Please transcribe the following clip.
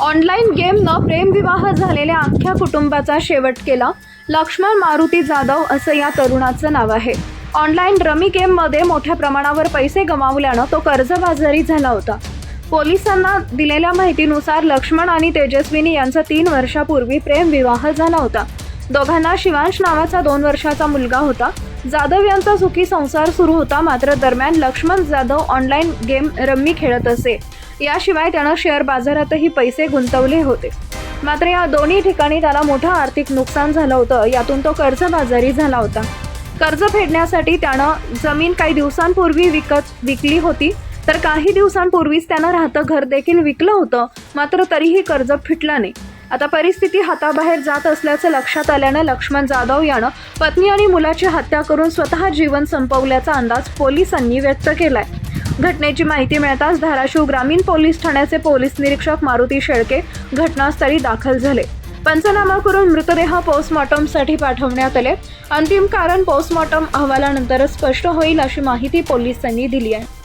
Online गेमनं प्रेमविवाह झालेल्या अख्ख्या कुटुंबाचा शेवट केला लक्ष्मण मारुती जाधव असं या तरुणाचं नाव आहे. ऑनलाईन रमी गेममध्ये मोठ्या प्रमाणावर पैसे गमावल्यानं तो कर्जबाजारी झाला होता. पोलिसांना दिलेल्या माहितीनुसार लक्ष्मण आणि तेजस्विनी यांचा तीन वर्षापूर्वी प्रेमविवाह झाला होता. दोघांना शिवांश नावाचा दोन वर्षाचा मुलगा होता. जाधव यांचा सुखी संसार सुरू होता मात्र दरम्यान Laxman Jadhav online game rummy खेळत असे. याशिवाय त्यानं शेअर बाजारातही पैसे गुंतवले होते. मात्र या दोन्ही ठिकाणी त्याला मोठं आर्थिक नुकसान झालं होतं. यातून तो कर्जबाजारी झाला होता. कर्ज फेडण्यासाठी त्यानं जमीन काही दिवसांपूर्वी विकत विकली होती. तर काही दिवसांपूर्वीच त्यानं राहतं घर देखील विकलं होतं. मात्र तरीही कर्ज फिटलं नाही. आता परिस्थिती हाताबाहेर जात असल्याचं लक्षात आल्यानं लक्ष्मण जाधव यानं पत्नी आणि मुलाची हत्या करून स्वतः जीवन संपवल्याचा अंदाज पोलिसांनी व्यक्त केलाय. घटनेची माहिती मिळताच धाराशिव ग्रामीण पोलीस ठाण्याचे पोलीस निरीक्षक मारुती शेळके घटनास्थळी दाखल झाले. पंचनामा करून मृतदेह पोस्टमॉर्टमसाठी पाठवण्यात आले. अंतिम कारण पोस्टमॉर्टम अहवालानंतरच स्पष्ट होईल अशी माहिती पोलिसांनी दिली आहे.